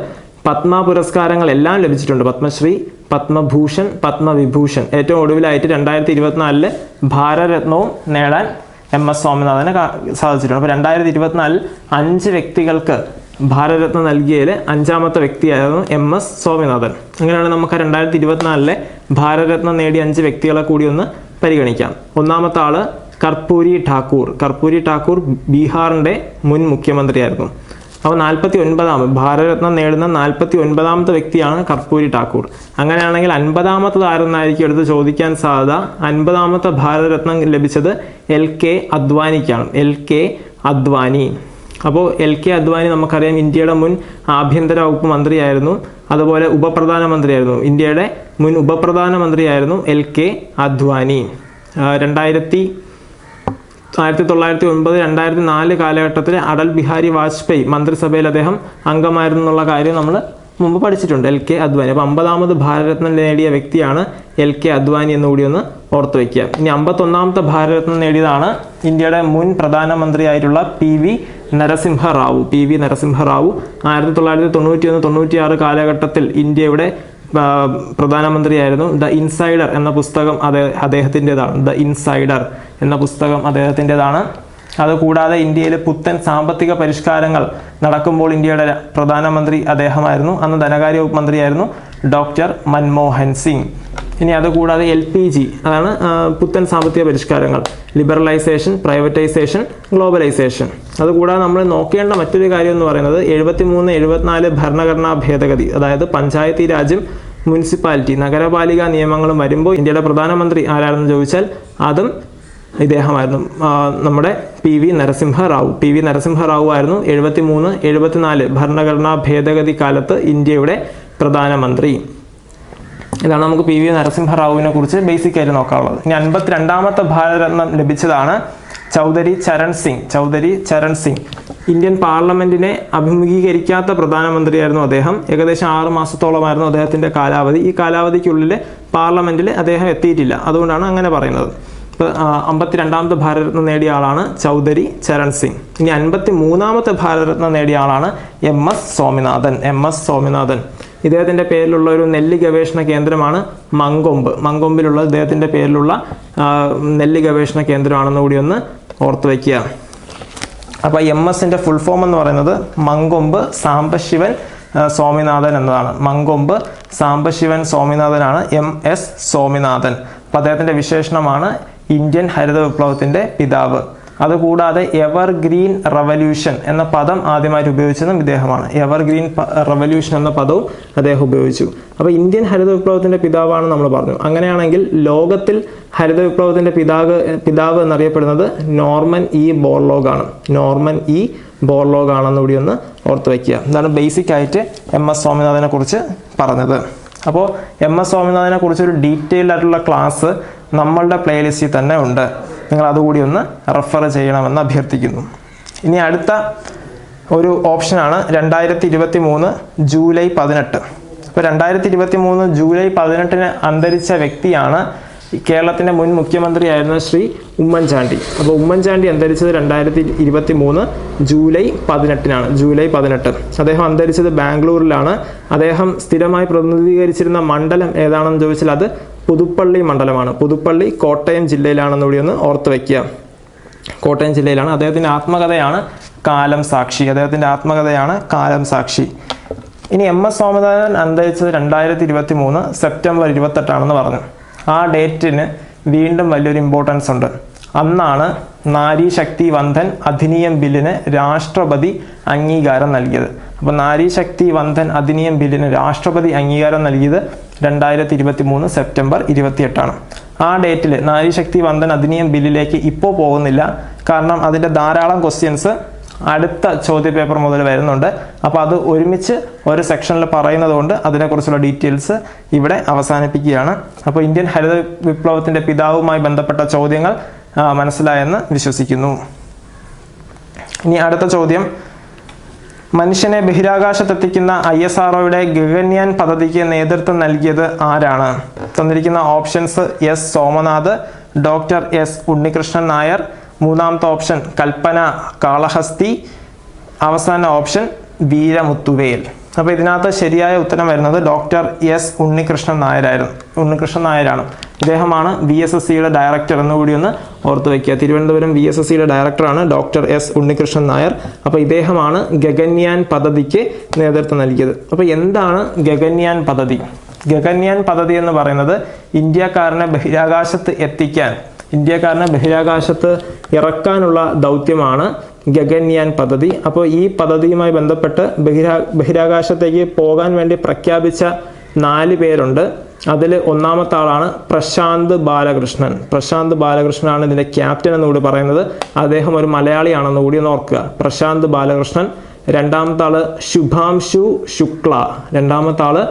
Speaker 1: പത്മ പുരസ്കാരങ്ങൾ എല്ലാം ലഭിച്ചിട്ടുണ്ട്. പത്മശ്രീ പത്മഭൂഷൺ പത്മവിഭൂഷൺ. ഏറ്റവും ഒടുവിലായിട്ട് രണ്ടായിരത്തി ഇരുപത്തിനാലിൽ ഭാരതരത്നവും നേടാൻ എം എസ് സ്വാമിനാഥന് സാധിച്ചിട്ടുണ്ട്. അപ്പോൾ രണ്ടായിരത്തി ഇരുപത്തിനാലിൽ അഞ്ച് വ്യക്തികൾക്ക് ഭാരതരത്ന നൽകിയതിൽ അഞ്ചാമത്തെ വ്യക്തിയായിരുന്നു എം എസ് സ്വാമിനാഥൻ. അങ്ങനെയാണ് നമുക്ക് രണ്ടായിരത്തി ഇരുപത്തിനാലിലെ ഭാരതരത്ന നേടിയ അഞ്ച് വ്യക്തികളെ കൂടി ഒന്ന് പരിഗണിക്കാം. ഒന്നാമത്തെ ആൾ കർപ്പൂരി ഠാക്കൂർ. കർപ്പൂരി ഠാക്കൂർ ബീഹാറിന്റെ മുൻ മുഖ്യമന്ത്രിയായിരുന്നു. അപ്പോൾ നാൽപ്പത്തി ഒൻപതാമത് ഭാരതരത്നം നേടുന്ന നാൽപ്പത്തി ഒൻപതാമത്തെ വ്യക്തിയാണ് കർപ്പൂരി ഠാക്കൂർ. അങ്ങനെയാണെങ്കിൽ അൻപതാമത്തത് ആരെന്നായിരിക്കും എടുത്ത് ചോദിക്കാൻ സാധ്യത? അൻപതാമത്തെ ഭാരതരത്നം ലഭിച്ചത് L K അദ്വാനിക്കാണ്. L K Advani. അപ്പോൾ എൽ കെ അദ്വാനി നമുക്കറിയാം ഇന്ത്യയുടെ മുൻ ആഭ്യന്തര വകുപ്പ് മന്ത്രിയായിരുന്നു. അതുപോലെ ഉപപ്രധാനമന്ത്രിയായിരുന്നു. ഇന്ത്യയുടെ മുൻ ഉപപ്രധാനമന്ത്രിയായിരുന്നു എൽ കെ അദ്വാനി. രണ്ടായിരത്തി ആയിരത്തി തൊള്ളായിരത്തി ഒൻപത് രണ്ടായിരത്തി നാല് കാലഘട്ടത്തിൽ അടൽ ബിഹാരി വാജ്പേയി മന്ത്രിസഭയിൽ അദ്ദേഹം അംഗമായിരുന്നു എന്നുള്ള കാര്യം നമ്മൾ മുമ്പ് പഠിച്ചിട്ടുണ്ട്. L K Advani. അപ്പോൾ അമ്പതാമത് ഭാരതരത്നം നേടിയ വ്യക്തിയാണ് എൽ കെ അദ്വാനി എന്നുകൂടി ഒന്ന് ഓർത്തു വയ്ക്കുക ഇനി അമ്പത്തൊന്നാമത്തെ ഭാരതരത്നം നേടിയതാണ് ഇന്ത്യയുടെ മുൻ പ്രധാനമന്ത്രിയായിട്ടുള്ള P V Narasimha Rao. P V Narasimha Rao ആയിരത്തി തൊള്ളായിരത്തി തൊണ്ണൂറ്റി ഒന്ന് തൊണ്ണൂറ്റിയാറ് കാലഘട്ടത്തിൽ ഇന്ത്യയുടെ പ്രധാനമന്ത്രിയായിരുന്നു ദ ഇൻസൈഡർ എന്ന പുസ്തകം അദ്ദേഹത്തിന്റെതാണ്. ദ ഇൻസൈഡർ എന്ന പുസ്തകം അദ്ദേഹത്തിന്റെതാണ്. അതുകൂടാതെ ഇന്ത്യയിൽ പുത്തൻ സാമ്പത്തിക പരിഷ്കാരങ്ങൾ നടക്കുമ്പോൾ ഇന്ത്യയുടെ പ്രധാനമന്ത്രി അദ്ദേഹമായിരുന്നു. അന്ന് ധനകാര്യ മന്ത്രിയായിരുന്നു ഡോക്ടർ മൻമോഹൻ സിംഗ്. ഇനി അതുകൂടാതെ എൽ പി ജി അതാണ് പുത്തൻ സാമ്പത്തിക പരിഷ്കാരങ്ങൾ. Liberalisation privatisation globalisation. അതുകൂടാതെ നമ്മൾ നോക്കേണ്ട മറ്റൊരു കാര്യം എന്ന് പറയുന്നത് എഴുപത്തി മൂന്ന് എഴുപത്തിനാല് ഭരണഘടനാ ഭേദഗതി അതായത് പഞ്ചായത്തി രാജ്യം മുനിസിപ്പാലിറ്റി നഗരപാലിക നിയമങ്ങളും വരുമ്പോൾ ഇന്ത്യയുടെ പ്രധാനമന്ത്രി ആരാണെന്ന് ചോദിച്ചാൽ അതും ഇദ്ദേഹമായിരുന്നു. നമ്മുടെ P V Narasimha Rao. P V Narasimha Rao ആയിരുന്നു എഴുപത്തി മൂന്ന് എഴുപത്തിനാല് ഭരണഘടനാ ഭേദഗതി കാലത്ത് ഇന്ത്യയുടെ പ്രധാനമന്ത്രി. ഇതാണ് നമുക്ക് പി വി നരസിംഹ റാവുവിനെ കുറിച്ച് ബേസിക് ആയിട്ട് നോക്കാനുള്ളത്. ഇനി അൻപത്തിരണ്ടാമത്തെ ഭാരതരത്നം ലഭിച്ചതാണ് ചൗധരി ചരൺ സിംഗ്. ചൗധരി ചരൺ സിംഗ്. ഇന്ത്യൻ പാർലമെന്റിനെ അഭിമുഖീകരിക്കാത്ത പ്രധാനമന്ത്രിയായിരുന്നു അദ്ദേഹം. ഏകദേശം ആറ് മാസത്തോളമായിരുന്നു അദ്ദേഹത്തിന്റെ കാലാവധി. ഈ കാലാവധിക്കുള്ളിൽ പാർലമെന്റിൽ അദ്ദേഹം എത്തിയിട്ടില്ല. അതുകൊണ്ടാണ് അങ്ങനെ പറയുന്നത്. അമ്പത്തിരണ്ടാമത്തെ ഭാരതരത്നം നേടിയ ആളാണ് ചൗധരി ചരൺ സിംഗ്. ഇനി അൻപത്തി മൂന്നാമത്തെ ഭാരതരത്നം നേടിയ ആളാണ് M S Swaminathan M S Swaminathan. ഇദ്ദേഹത്തിന്റെ പേരിലുള്ള ഒരു നെല്ല് ഗവേഷണ കേന്ദ്രമാണ് മങ്കൊമ്പ്. മങ്കൊമ്പിലുള്ള ഇദ്ദേഹത്തിന്റെ പേരിലുള്ള നെല്ല് ഗവേഷണ കേന്ദ്രമാണെന്ന് കൂടി ഒന്ന് ഓർത്തു വയ്ക്കുക. അപ്പോൾ എം എസിന്റെ ഫുൾ ഫോം എന്ന് പറയുന്നത് മങ്കൊമ്പ് സാംബശിവൻ സ്വാമിനാഥൻ എന്നതാണ്. മങ്കൊമ്പ് സാംബശിവൻ സ്വാമിനാഥനാണ് എം എസ് സ്വാമിനാഥൻ. അപ്പോൾ അദ്ദേഹത്തിന്റെ വിശേഷണമാണ് ഇന്ത്യൻ ഹരിത വിപ്ലവത്തിന്റെ പിതാവ്. അതുകൂടാതെ എവർ ഗ്രീൻ റവല്യൂഷൻ എന്ന പദം ആദ്യമായിട്ട് ഉപയോഗിച്ചതും ഇദ്ദേഹമാണ്. എവർ ഗ്രീൻ റവല്യൂഷൻ എന്ന പദവും അദ്ദേഹം ഉപയോഗിച്ചു. അപ്പോൾ ഇന്ത്യൻ ഹരിത വിപ്ലവത്തിന്റെ പിതാവാണ് നമ്മൾ പറഞ്ഞു. അങ്ങനെയാണെങ്കിൽ ലോകത്തിൽ ഹരിത വിപ്ലവത്തിന്റെ പിതാവ് പിതാവ് എന്നറിയപ്പെടുന്നത് നോർമൻ ഇ ബോർലോഗാണ്. നോർമൻ ഇ ബോർലോഗ് ആണെന്ന് കൂടി ഒന്ന് ഓർത്ത് വയ്ക്കുക ഇതാണ് ബേസിക് ആയിട്ട് എം എസ് സ്വാമിനാഥനെ കുറിച്ച് പറഞ്ഞത്. അപ്പോൾ എം എസ് സ്വാമിനാഥനെ കുറിച്ച് ഒരു ഡീറ്റെയിൽഡ് ആയിട്ടുള്ള ക്ലാസ് നമ്മളുടെ പ്ലേലിസ്റ്റിൽ തന്നെ ഉണ്ട്. നിങ്ങൾ അതുകൂടി ഒന്ന് റെഫർ ചെയ്യണമെന്ന് അഭ്യർത്ഥിക്കുന്നു. ഇനി അടുത്ത ഒരു ഓപ്ഷനാണ് രണ്ടായിരത്തി ഇരുപത്തി മൂന്ന് ജൂലൈ പതിനെട്ട്. അപ്പോൾ രണ്ടായിരത്തി ഇരുപത്തി മൂന്ന് ജൂലൈ പതിനെട്ടിന് അന്തരിച്ച വ്യക്തിയാണ് കേരളത്തിന്റെ മുൻ മുഖ്യമന്ത്രിയായിരുന്ന ശ്രീ ഉമ്മൻചാണ്ടി. അപ്പോൾ ഉമ്മൻചാണ്ടി അന്തരിച്ചത് രണ്ടായിരത്തി ഇരുപത്തി മൂന്ന് ജൂലൈ പതിനെട്ടിനാണ്. ജൂലൈ പതിനെട്ട്. അദ്ദേഹം അന്തരിച്ചത് ബാംഗ്ലൂരിലാണ്. അദ്ദേഹം സ്ഥിരമായി പ്രതിനിധീകരിച്ചിരുന്ന മണ്ഡലം ഏതാണെന്ന് ചോദിച്ചാൽ അത് പുതുപ്പള്ളി മണ്ഡലമാണ്. പുതുപ്പള്ളി കോട്ടയം ജില്ലയിലാണെന്ന് കൂടി ഒന്ന് ഓർത്ത് വയ്ക്കുക കോട്ടയം ജില്ലയിലാണ്. അദ്ദേഹത്തിന്റെ ആത്മകഥയാണ് കാലം സാക്ഷി. അദ്ദേഹത്തിന്റെ ആത്മകഥയാണ് കാലം സാക്ഷി. ഇനി എം എസ് സ്വാമിനാഥൻ അന്തരിച്ചത് രണ്ടായിരത്തി ഇരുപത്തി മൂന്ന് സെപ്റ്റംബർ ഇരുപത്തെട്ടാണെന്ന് പറഞ്ഞു. ആ ഡേറ്റിന് വീണ്ടും വലിയൊരു ഇമ്പോർട്ടൻസ് ഉണ്ട്. അന്നാണ് നാരി ശക്തി വന്ധൻ അധിനിയം ബില്ലിന് രാഷ്ട്രപതി അംഗീകാരം നൽകിയത്. അപ്പോൾ നാരി ശക്തി വന്ധൻ അധിനിയം ബില്ലിന് രാഷ്ട്രപതി അംഗീകാരം നൽകിയത് രണ്ടായിരത്തി ഇരുപത്തി മൂന്ന് സെപ്റ്റംബർ ഇരുപത്തിയെട്ടാണ്. ആ ഡേറ്റിൽ നാരീശക്തി വന്ദൻ അധിനിയം ബില്ലിലേക്ക് ഇപ്പോൾ പോകുന്നില്ല. കാരണം അതിന്റെ ധാരാളം ക്വസ്റ്റ്യൻസ് അടുത്ത ചോദ്യ പേപ്പർ മുതൽ വരുന്നുണ്ട്. അപ്പോൾ അത് ഒരുമിച്ച് ഒരു സെക്ഷനിൽ പറയുന്നത് കൊണ്ട് അതിനെക്കുറിച്ചുള്ള ഡീറ്റെയിൽസ് ഇവിടെ അവസാനിപ്പിക്കുകയാണ്. അപ്പോൾ ഇന്ത്യൻ ഹരിത വിപ്ലവത്തിന്റെ പിതാവുമായി ബന്ധപ്പെട്ട ചോദ്യങ്ങൾ മനസ്സിലായെന്ന് വിശ്വസിക്കുന്നു. ഇനി അടുത്ത ചോദ്യം. മനുഷ്യനെ ബഹിരാകാശത്തെത്തിക്കുന്ന ഐ എസ് ആർഒയുടെ ഗഗൻയാൻ പദ്ധതിക്ക് നേതൃത്വം നൽകിയത് ആരാണ്? തന്നിരിക്കുന്ന options S Somanath doctor S Unnikrishnan Nair മൂന്നാമത്തെ ഓപ്ഷൻ കൽപ്പന കാളഹസ്തി. അവസാന ഓപ്ഷൻ വീരമുത്തുവേൽ. അപ്പോൾ ഇതിനകത്ത് ശരിയായ ഉത്തരം വരുന്നത് ഡോക്ടർ എസ് ഉണ്ണികൃഷ്ണൻ നായരായിരുന്നു. ഉണ്ണികൃഷ്ണൻ നായരാണ്. ഇദ്ദേഹമാണ് വി എസ് എസ് സിയുടെ ഡയറക്ടർ എന്നുകൂടി ഒന്ന് ഓർത്തു വയ്ക്കുക തിരുവനന്തപുരം വി എസ് എസ് സിയുടെ ഡയറക്ടറാണ് ഡോക്ടർ എസ് ഉണ്ണികൃഷ്ണൻ നായർ. അപ്പോൾ ഇദ്ദേഹമാണ് ഗഗന്യാൻ പദ്ധതിക്ക് നേതൃത്വം നൽകിയത്. അപ്പോൾ എന്താണ് ഗഗന്യാൻ പദ്ധതി? ഗഗന്യാൻ പദ്ധതി എന്ന് പറയുന്നത് ഇന്ത്യക്കാരനെ ബഹിരാകാശത്ത് എത്തിക്കാൻ ഇന്ത്യക്കാരനെ ബഹിരാകാശത്ത് ഇറക്കാനുള്ള ദൗത്യമാണ് ഗഗൻയാൻ പദ്ധതി. അപ്പോൾ ഈ പദ്ധതിയുമായി ബന്ധപ്പെട്ട് ബഹിരാ ബഹിരാകാശത്തേക്ക് പോകാൻ വേണ്ടി പ്രഖ്യാപിച്ച നാല് പേരുണ്ട്. അതിൽ ഒന്നാമത്തെ ആളാണ് പ്രശാന്ത് ബാലകൃഷ്ണൻ. പ്രശാന്ത് ബാലകൃഷ്ണനാണ് ഇതിന്റെ ക്യാപ്റ്റൻ എന്നുകൂടി പറയുന്നത്. അദ്ദേഹം ഒരു മലയാളിയാണെന്ന് കൂടി ഒന്ന് ഓർക്കുക. പ്രശാന്ത് ബാലകൃഷ്ണൻ. രണ്ടാമത്തെ ആൾ ശുഭാംശു ശുക്ല. രണ്ടാമത്തെ ആൾ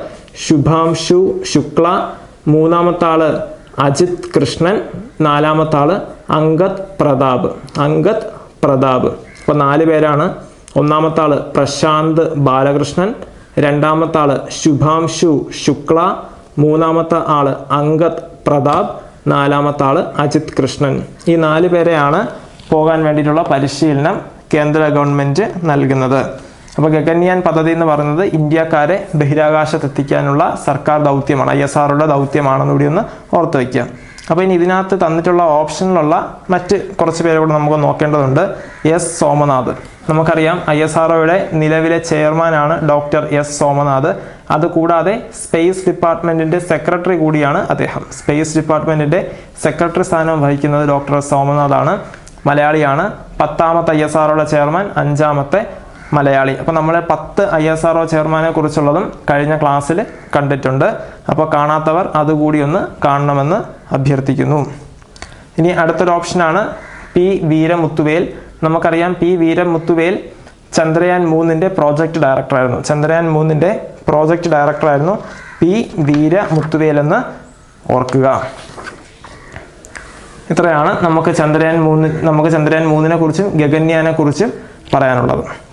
Speaker 1: ശുഭാംശു ശുക്ല. മൂന്നാമത്തെ ആൾ അജിത് കൃഷ്ണൻ നാലാമത്തെ ആൾ അങ്കത് പ്രതാപ്. അങ്കത് പ്രതാപ്. അപ്പോൾ നാല് പേരാണ്. ഒന്നാമത്തെ ആൾ പ്രശാന്ത് ബാലകൃഷ്ണൻ രണ്ടാമത്തെ ആൾ ശുഭാംശു ശുക്ല മൂന്നാമത്തെ ആൾ അങ്കത് പ്രതാപ് നാലാമത്തെ ആൾ അജിത് കൃഷ്ണൻ. ഈ നാല് പേരെയാണ് പോകാൻ വേണ്ടിയിട്ടുള്ള പരിശീലനം കേന്ദ്ര ഗവൺമെന്റ് നൽകുന്നത്. അപ്പോൾ ഗഗൻയാൻ പദ്ധതി എന്ന് പറയുന്നത് ഇന്ത്യക്കാരെ ബഹിരാകാശത്തെത്തിക്കാനുള്ള സർക്കാർ ദൗത്യമാണ് ഐ എസ് ആറുടെ ദൗത്യമാണെന്ന് കൂടി ഒന്ന് ഓർത്ത് വയ്ക്കുക അപ്പോൾ ഇനി ഇതിനകത്ത് തന്നിട്ടുള്ള ഓപ്ഷനിലുള്ള മറ്റ് കുറച്ച് പേരെ നമുക്ക് നോക്കേണ്ടതുണ്ട്. എസ് സോമനാഥ്. നമുക്കറിയാം ഐ എസ് ആർഒയുടെ നിലവിലെ ചെയർമാനാണ് ഡോക്ടർ എസ് സോമനാഥ്. അതുകൂടാതെ സ്പേസ് ഡിപ്പാർട്ട്മെന്റിന്റെ സെക്രട്ടറി കൂടിയാണ് അദ്ദേഹം. സ്പേസ് ഡിപ്പാർട്ട്മെന്റിന്റെ സെക്രട്ടറി സ്ഥാനം വഹിക്കുന്നത് ഡോക്ടർ സോമനാഥാണ്. മലയാളിയാണ്. പത്താമത്തെ ഐ എസ് ആർഒയുടെ ചെയർമാൻ അഞ്ചാമത്തെ മലയാളി. അപ്പോൾ നമ്മൾ പത്ത് ഐ എസ് ആർ ചെയർമാനെ കുറിച്ചുള്ളതും കഴിഞ്ഞ ക്ലാസ്സിൽ കണ്ടിട്ടുണ്ട്. അപ്പോൾ കാണാത്തവർ അതുകൂടി ഒന്ന് കാണണമെന്ന് അഭ്യർത്ഥിക്കുന്നു. ഇനി അടുത്തൊരു ഓപ്ഷനാണ് പി വീരമുത്തുവേൽ. നമുക്കറിയാം പി വീരമുത്തുവേൽ ചന്ദ്രയാൻ മൂന്നിന്റെ പ്രോജക്റ്റ് ഡയറക്ടറായിരുന്നു. ചന്ദ്രയാൻ മൂന്നിന്റെ പ്രോജക്റ്റ് ഡയറക്ടറായിരുന്നു പി വീരമുത്തുവേൽ എന്ന് ഓർക്കുക. ഇത്രയാണ് നമുക്ക് ചന്ദ്രയാൻ മൂന്ന് നമുക്ക് ചന്ദ്രയാൻ മൂന്നിനെ കുറിച്ചും ഗഗന്യാനെ കുറിച്ചും പറയാനുള്ളത്.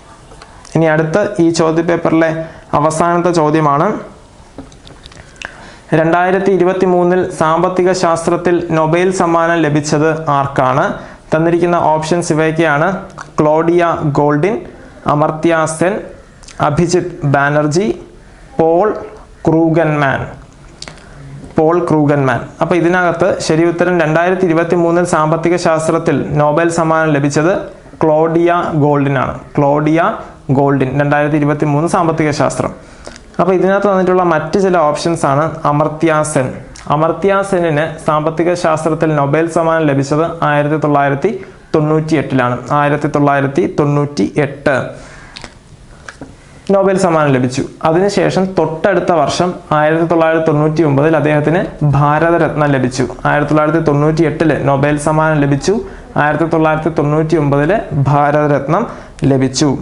Speaker 1: ഇനി അടുത്ത ഈ ചോദ്യ പേപ്പറിലെ അവസാനത്തെ ചോദ്യമാണ്. രണ്ടായിരത്തി ഇരുപത്തി മൂന്നിൽ സാമ്പത്തിക ശാസ്ത്രത്തിൽ നൊബേൽ സമ്മാനം ലഭിച്ചത് ആർക്കാണ്? തന്നിരിക്കുന്ന ഓപ്ഷൻസ് ഇവയൊക്കെയാണ്. Claudia Goldin Amartya Sen Abhijit Banerjee Paul Krugman. Paul Krugman. അപ്പോൾ ഇതിനകത്ത് ശരി ഉത്തരം രണ്ടായിരത്തി ഇരുപത്തി മൂന്നിൽ സാമ്പത്തിക ശാസ്ത്രത്തിൽ നോബൽ സമ്മാനം ലഭിച്ചത് ക്ലോഡിയ ഗോൾഡിനാണ്. ക്ലോഡിയ ഗോൾഡിൻ രണ്ടായിരത്തി ഇരുപത്തി മൂന്ന് സാമ്പത്തിക ശാസ്ത്രം അപ്പോൾ ഇതിനകത്ത് വന്നിട്ടുള്ള മറ്റ് ചില ഓപ്ഷൻസ് ആണ് അമർത്യാസെൻ. അമർത്യാസെനിന് സാമ്പത്തിക ശാസ്ത്രത്തിൽ നൊബേൽ സമ്മാനം ലഭിച്ചത് ആയിരത്തി തൊള്ളായിരത്തി തൊണ്ണൂറ്റി എട്ടിലാണ് ആയിരത്തി തൊള്ളായിരത്തി തൊണ്ണൂറ്റി എട്ട് നോബൽ സമ്മാനം ലഭിച്ചു. അതിനുശേഷം തൊട്ടടുത്ത വർഷം ആയിരത്തി തൊള്ളായിരത്തി തൊണ്ണൂറ്റി ഒമ്പതിൽ അദ്ദേഹത്തിന് ഭാരതരത്നം ലഭിച്ചു. ആയിരത്തി തൊള്ളായിരത്തി തൊണ്ണൂറ്റി എട്ടിൽ നൊബേൽ സമ്മാനം ലഭിച്ചു. ആയിരത്തി തൊള്ളായിരത്തി തൊണ്ണൂറ്റി ഒമ്പതിൽ ഭാരതരത്നം ലഭിച്ചു.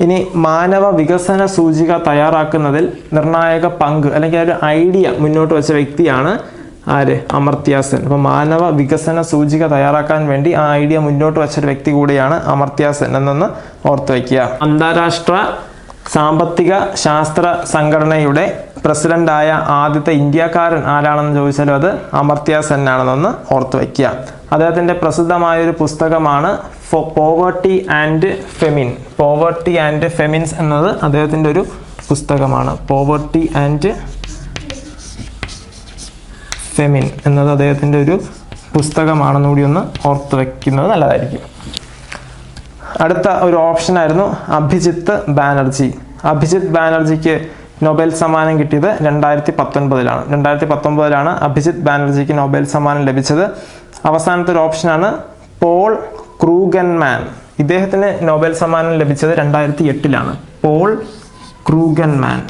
Speaker 1: ഇനി മാനവ വികസന സൂചിക തയ്യാറാക്കുന്നതിൽ നിർണായക പങ്ക് അല്ലെങ്കിൽ ഒരു ഐഡിയ മുന്നോട്ട് വെച്ച വ്യക്തിയാണ് ആര്? അമർത്യാസൻ. അപ്പൊ അപ്പോൾ മാനവ വികസന സൂചിക തയ്യാറാക്കാൻ വേണ്ടി ആ ഐഡിയ മുന്നോട്ട് വെച്ച ഒരു വ്യക്തി കൂടിയാണ് അമർത്യാസൻ. സെൻ എന്നൊന്ന് ഓർത്ത് വയ്ക്കുക അന്താരാഷ്ട്ര സാമ്പത്തിക ശാസ്ത്ര സംഘടനയുടെ പ്രസിഡന്റായ ആദ്യത്തെ ഇന്ത്യക്കാരൻ ആരാണെന്ന് ചോദിച്ചാലും അത് അമർത്യ സെൻ ആണെന്നൊന്ന് ഓർത്ത് വയ്ക്കുക. അദ്ദേഹത്തിന്റെ പ്രസിദ്ധമായ ഒരു പുസ്തകമാണ് poverty and famine poverty and famines എന്നത് അദ്ദേഹത്തിന്റെ ഒരു പുസ്തകമാണ്. പോവർട്ടി ആൻഡ് ഫെമിൻ എന്നത് അദ്ദേഹത്തിന്റെ ഒരു പുസ്തകമാണെന്നുകൂടി ഒന്ന് ഓർത്ത് വയ്ക്കുന്നത് നല്ലതായിരിക്കും. അടുത്ത ഒരു ഓപ്ഷൻ ആയിരുന്നു അഭിജിത്ത് ബാനർജി. അഭിജിത്ത് ബാനർജിക്ക് നൊബേൽ സമ്മാനം കിട്ടിയത് രണ്ടായിരത്തി പത്തൊൻപതിലാണ് രണ്ടായിരത്തി പത്തൊൻപതിലാണ് അഭിജിത്ത് ബാനർജിക്ക് നൊബേൽ സമ്മാനം ലഭിച്ചത്. അവസാനത്തെ ഒരു ഓപ്ഷനാണ് പോൾ ക്രൂഗൻമാൻ. ഇദ്ദേഹത്തിന് നൊബേൽ സമ്മാനം ലഭിച്ചത് രണ്ടായിരത്തി എട്ടിലാണ് Paul Krugman.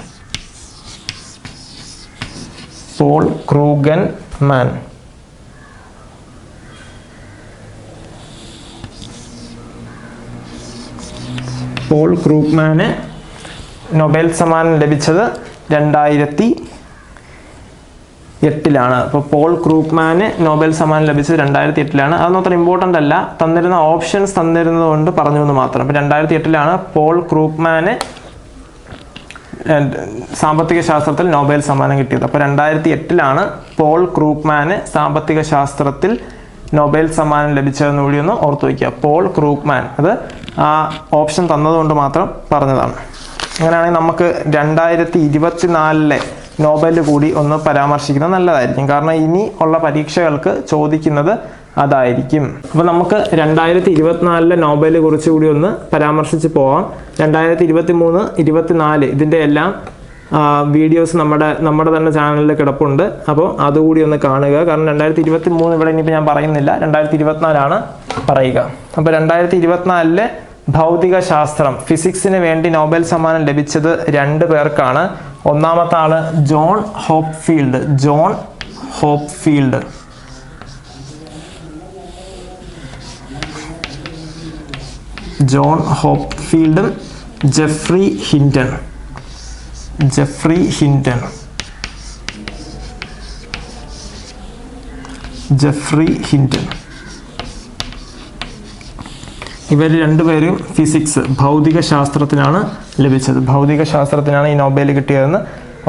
Speaker 1: Paul Krugman Paul ക്രൂപ്പ്മാന് Nobel സമ്മാനം ലഭിച്ചത് രണ്ടായിരത്തി എട്ടിലാണ്. അപ്പോൾ പോൾ ക്രൂപ്പ്മാന് നോബൽ സമ്മാനം ലഭിച്ചത് രണ്ടായിരത്തി എട്ടിലാണ്. അതൊന്നും അത്ര ഇമ്പോർട്ടന്റ് അല്ല തന്നിരുന്ന ഓപ്ഷൻസ് തന്നിരുന്നത് കൊണ്ട് പറഞ്ഞു എന്ന് മാത്രം. അപ്പോൾ രണ്ടായിരത്തി എട്ടിലാണ് പോൾ ക്രൂപ്പ്മാന് സാമ്പത്തിക ശാസ്ത്രത്തിൽ നോബൽ സമ്മാനം കിട്ടിയത്. അപ്പോൾ രണ്ടായിരത്തി എട്ടിലാണ് പോൾ ക്രൂപ്പ്മാന് സാമ്പത്തിക ശാസ്ത്രത്തിൽ നൊബേൽ സമ്മാനം ലഭിച്ചതെന്ന് കൂടി ഒന്ന് ഓർത്തു വയ്ക്കുക. പോൾ ക്രൂപ്പ്മാൻ അത് ആ ഓപ്ഷൻ തന്നതുകൊണ്ട് മാത്രം പറഞ്ഞതാണ്. അങ്ങനെയാണെങ്കിൽ നമുക്ക് രണ്ടായിരത്തി ഇരുപത്തി നാലിലെ നോബൽ കൂടി ഒന്ന് പരാമർശിക്കുന്നത് നല്ലതായിരിക്കും. കാരണം ഇനി ഉള്ള പരീക്ഷകൾക്ക് ചോദിക്കുന്നത് അതായിരിക്കും. അപ്പോൾ നമുക്ക് രണ്ടായിരത്തി ഇരുപത്തിനാലിലെ നോബലിനെ കുറിച്ച് കൂടി ഒന്ന് പരാമർശിച്ച് പോവാം. രണ്ടായിരത്തി ഇരുപത്തി മൂന്ന് ഇരുപത്തിനാല് ഇതിന്റെ എല്ലാം വീഡിയോസ് നമ്മുടെ നമ്മുടെ തന്നെ ചാനലിൽ കിടപ്പുണ്ട്. അപ്പോൾ അതുകൂടി ഒന്ന് കാണുക. കാരണം രണ്ടായിരത്തി ഇരുപത്തി മൂന്ന് ഇവിടെ ഇനിയിപ്പോൾ ഞാൻ പറയുന്നില്ല. രണ്ടായിരത്തി ഇരുപത്തിനാലാണ് പറയുക. അപ്പോൾ രണ്ടായിരത്തി ഇരുപത്തിനാലിലെ ഭൗതിക ശാസ്ത്രം ഫിസിക്സിന് വേണ്ടി നോബൽ സമ്മാനം ലഭിച്ചത് രണ്ട് പേർക്കാണ്. ഒന്നാമത്തെ ആൾ John Hopfield. John Hopfield. John ഹോപ്ഫീൽഡും Geoffrey Hinton. Geoffrey Hinton. Geoffrey Hinton. ഇവർ രണ്ടുപേരും ഫിസിക്സ് ഭൗതിക ശാസ്ത്രത്തിനാണ് ലഭിച്ചത്. ഭൗതിക ശാസ്ത്രത്തിനാണ് ഈ നോബേൽ കിട്ടിയതെന്ന്